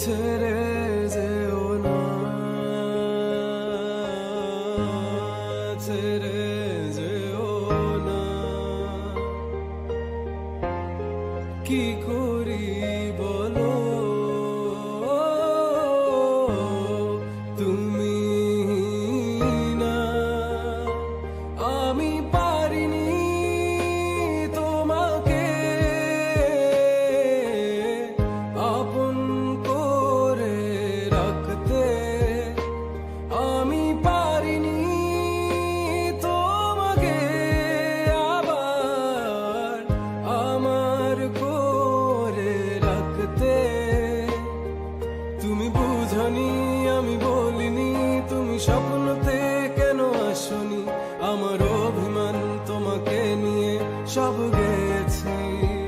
ছেড়ে যেও না ছেড়ে না কি করি বলো করে রাখতে। তুমি বুঝনি, আমি বলিনি, তুমি স্বপ্নতে কেন আসনি? আমার অভিমান তোমাকে নিয়ে সব গেছি।